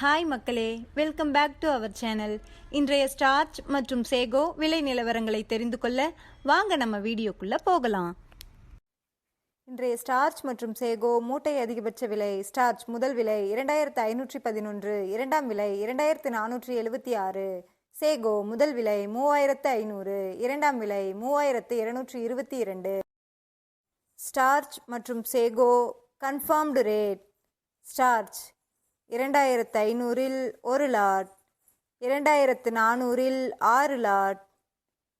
Hi மக்களே. Welcome back to our channel இன்றைய starch மற்றும் சேகோ விலை நிலவரங்களை தெரிந்து கொள்ள வாங்க நம்ம வீடியோக்குள்ளே போகலாம். இன்றைய ஸ்டார்ச் மற்றும் சேகோ மூட்டை அதிகபட்ச விலை ஸ்டார்ச் முதல் விலை இரண்டாயிரத்து ஐநூற்றி பதினொன்று இரண்டாம் விலை இரண்டாயிரத்து நானூற்றி எழுபத்தி ஆறு சேகோ முதல் விலை மூவாயிரத்து ஐநூறு இரண்டாம் விலை மூவாயிரத்து இருநூற்றி இருபத்தி இரண்டு. ஸ்டார்ச் மற்றும் சேகோ கன்ஃபார்ம்டு ரேட் ஸ்டார்ச் இரண்டாயிரத்து ஐநூறில் ஒரு லாட் இரண்டாயிரத்து நானூறில் ஆறு லாட்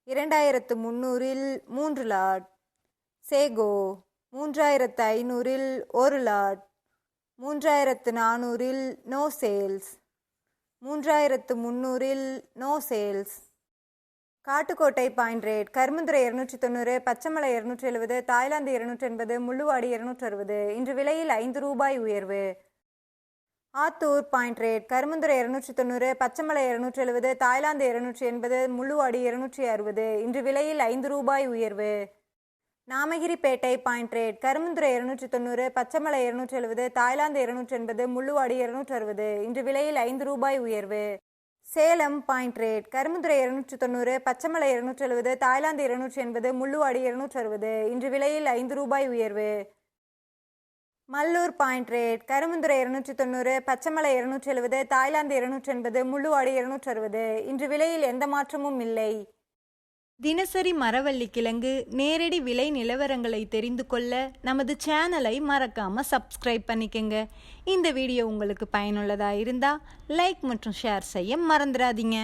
இரண்டாயிரத்து முந்நூறில் மூன்று லாட் சேகோ மூன்றாயிரத்து ஐநூறில் ஒரு லாட் மூன்றாயிரத்து நானூறில் நோ சேல்ஸ் மூன்றாயிரத்து முந்நூறில் no sales. Kattukottai point rate Karumundurai இருநூற்றி தொண்ணூறு பச்சைமலை இருநூற்றி எழுபது தாய்லாந்து இருநூற்றி எண்பது முள்ளுவாடி இருநூற்றி அறுபது இன்று விலையில் ஐந்து ரூபாய் உயர்வு. Attur point rate. கருமந்துரை இருநூற்றி தொண்ணூறு பச்சைமலை இருநூற்றி எழுபது தாய்லாந்து இருநூற்றி எண்பது முள்ளுவாடி இருநூற்றி அறுபது இன்று விலையில் ஐந்து ரூபாய் உயர்வு. Namagiripettai point rate. கருமந்துரை இருநூற்றி தொண்ணூறு பச்சைமலை இருநூற்றி எழுபது தாய்லாந்து இருநூற்றி எண்பது முள்ளுவாடி இருநூற்றி அறுபது இன்று விலையில் ஐந்து ரூபாய் உயர்வு. Salem point rate. கருமந்துரை இருநூற்றி தொண்ணூறு பச்சைமலை இருநூற்றி எழுபது தாய்லாந்து இருநூற்றி எண்பது முள்ளுவாடி இருநூற்றி அறுபது இன்று விலையில் ஐந்து ரூபாய் உயர்வு. மல்லூர் பாயிண்ட் ரேட் கருமுந்துரை இருநூற்றி தொண்ணூறு பச்சைமலை இருநூற்றி எழுபது தாய்லாந்து இருநூற்றி எண்பது முள்ளுவாடி இருநூற்றி அறுபது இன்று விலையில் எந்த மாற்றமும் இல்லை. தினசரி மரவள்ளி கிழங்கு நேரடி விலை நிலவரங்களை தெரிந்து கொள்ள நமது சேனலை மறக்காம சப்ஸ்கிரைப் பண்ணிக்கங்க. இந்த வீடியோ உங்களுக்கு பயனுள்ளதா இருந்தா லைக் மற்றும் ஷேர் செய்ய மறந்துடாதீங்க.